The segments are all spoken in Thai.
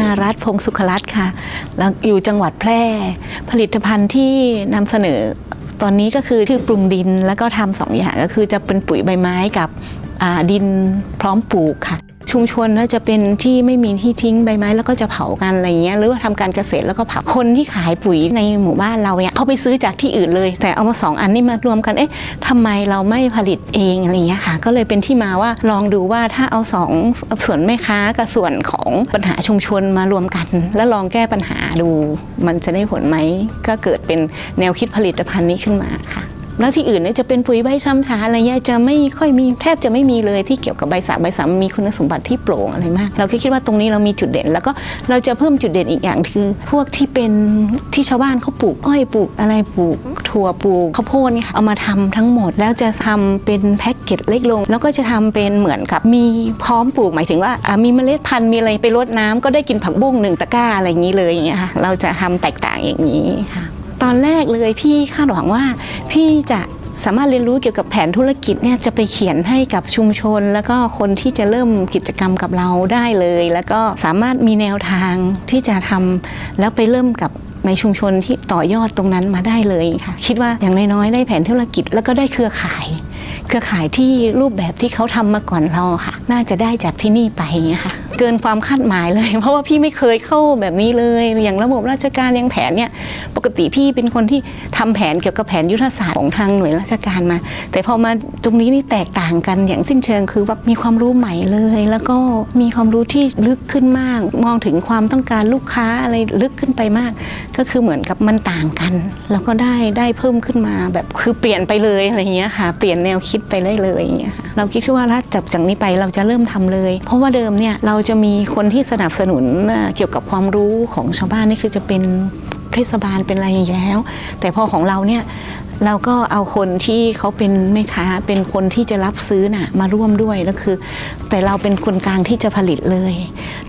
นารัตพงศ์สุขรัตน์ค่ะแล้วอยู่จังหวัดแพร่ ผลิตภัณฑ์ที่นำเสนอตอนนี้ก็คือที่ปรุงดินแล้วก็ทำสองอย่างก็คือจะเป็นปุ๋ยใบไม้กับดินพร้อมปลูกค่ะ ชุมชนน่าจะเป็นที่ไม่มีที่ทิ้งใบไม้แล้วก็จะเผากันอะไรเงี้ยหรือว่าทำการเกษตรแล้วก็เผาคนที่ขายปุ๋ยในหมู่บ้านเราเนี่ยเขาไปซื้อจากที่อื่นเลย แต่เอามาสองอันนี้มารวมกันเอ๊ะทำไมเราไม่ผลิตเองอะไรเงี้ยค่ะ ก็เลยเป็นที่มาว่าลองดูว่าถ้าเอาสองส่วนแม่ค้ากับส่วนของปัญหาชุมชนมารวมกัน แล้วลองแก้ปัญหาดู มันจะได้ผลไหมก็เกิดเป็นแนวคิดผลิตภัณฑ์นี้ขึ้นมาค่ะ แล้วที่อื่นเนี่ยจะเป็นปุ๋ยใบช้ำช้าอะไรเงี้ยจะไม่ค่อยมีแทบจะไม่มีเลยที่เกี่ยวกับใบสาใบสามีคุณสมบัติที่โปร่งอะไรมาก เราคิดว่าตรงนี้เรามีจุดเด่น แล้วก็เราจะเพิ่มจุดเด่นอีกอย่างคือ พวกที่เป็นที่ชาวบ้านเขาปลูกอ้อยปลูกอะไรปลูก ถั่วปลูกข้าวโพดเนี่ยค่ะเอามาทำทั้งหมด แล้วจะทำเป็นแพ็กเกจเล็กลง แล้วก็จะทำเป็นเหมือนกับมีพร้อมปลูกหมายถึงว่ามีเมล็ดพันธุ์มีอะไรไปรดน้ำก็ได้กินผักบุ้งหนึ่งตะกร้าอะไรอย่างนี้เลยอย่างเงี้ยค่ะเราจะทำแตกต่างอย่างนี้ค่ะ ตอนแรกเลยพี่คาดหวังว่าพี่จะสามารถเรียนรู้เกี่ยวกับแผนธุรกิจเนี่ยจะไปเขียนให้กับชุมชน แล้วก็คนที่จะเริ่มกิจกรรมกับเราได้เลย แล้วก็สามารถมีแนวทางที่จะทำแล้วไปเริ่มกับในชุมชนที่ต่อยอดตรงนั้นมาได้เลยค่ะคิดว่าอย่างน้อยๆได้แผนธุรกิจแล้วก็ได้เครือข่าย เครือข่ายที่รูปแบบที่เขาทำมาก่อนเราค่ะ น่าจะได้จากที่นี่ไปเงี้ยค่ะ เกินความคาดหมายเลย เพราะว่าพี่ไม่เคยเข้าแบบนี้เลย อย่างระบบราชการอย่างแผนเนี่ยปกติพี่เป็นคนที่ทำแผนเกี่ยวกับแผนยุทธศาสตร์ของทางหน่วยราชการมา แต่พอมาตรงนี้นี่แตกต่างกันอย่างสิ้นเชิงคือว่ามีความรู้ใหม่เลย แล้วก็มีความรู้ที่ลึกขึ้นมาก มองถึงความต้องการลูกค้าอะไรลึกขึ้นไปมาก ก็คือเหมือนกับมันต่างกัน แล้วก็ได้ได้เพิ่มขึ้นมาแบบคือเปลี่ยนไปเลยอะไรเงี้ยค่ะ เปลี่ยนแนวคิดไปได้เลยอย่างเงี้ยค่ะเราคิดว่าถ้าจับจากนี้ไปเราจะเริ่มทำเลย เพราะว่าเดิมเนี่ยเราจะมีคนที่สนับสนุนเกี่ยวกับความรู้ของชาวบ้านนี่คือจะเป็นเทศบาลเป็นอะไรอยู่แล้ว แต่พอของเราเนี่ยเราก็เอาคนที่เขาเป็นแม่ค้าเป็นคนที่จะรับซื้อน่ะมาร่วมด้วยแล้วคือ แต่เราเป็นคนกลางที่จะผลิตเลย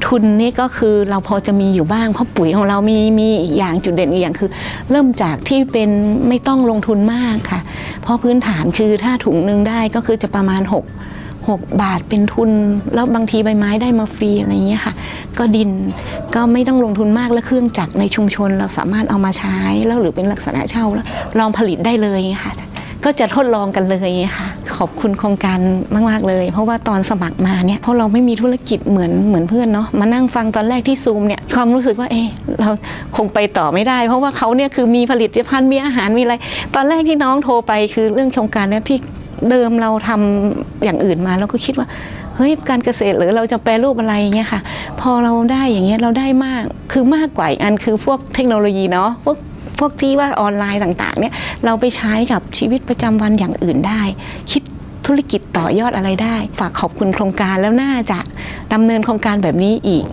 ทุนนี่ก็คือเราพอจะมีอยู่บ้างเพราะปุ๋ยของเรามีมีอีกอย่างจุดเด่นอีกอย่างคือ เริ่มจากที่เป็นไม่ต้องลงทุนมากค่ะ เพราะพื้นฐานคือถ้าถุงนึงได้ก็คือจะประมาณ 6 6 บาทเป็นทุน แล้วบางทีใบไม้ได้มาฟรีอะไรเงี้ยค่ะ ก็ดินก็ไม่ต้องลงทุนมากแล้วเครื่องจักรในชุมชน เราสามารถเอามาใช้แล้วหรือเป็นลักษณะเช่าแล้วลองผลิตได้เลยค่ะ ก็จะทดลองกันเลยค่ะ ขอบคุณโครงการมาก ๆ เลย เพราะว่าตอนสมัครมาเนี่ยเพราะเราไม่มีธุรกิจเหมือนเหมือนเพื่อนเนาะมานั่งฟังตอนแรกที่ซูมเนี่ยความรู้สึกว่าเอะเราคงไปต่อไม่ได้ เพราะว่าเขาเนี่ยคือมีผลิตภัณฑ์มีอาหารมีอะไร ตอนแรกที่น้องโทรไปคือเรื่องโครงการเนี่ยพี่ เดิมเราทำอย่างอื่นมาเราก็คิดว่าเฮ้ยการเกษตรหรือเราจะแปรรูปอะไรเงี้ยค่ะ พอเราได้อย่างเงี้ยเราได้มากคือมากกว่าอีกอันคือพวกเทคโนโลยีเนาะพวกพวกที่ว่าออนไลน์ต่างๆเนี่ยเราไปใช้กับชีวิตประจำวันอย่างอื่นได้ คิดธุรกิจต่อยอดอะไรได้ ฝากขอบคุณโครงการแล้วน่าจะดำเนินโครงการแบบนี้อีก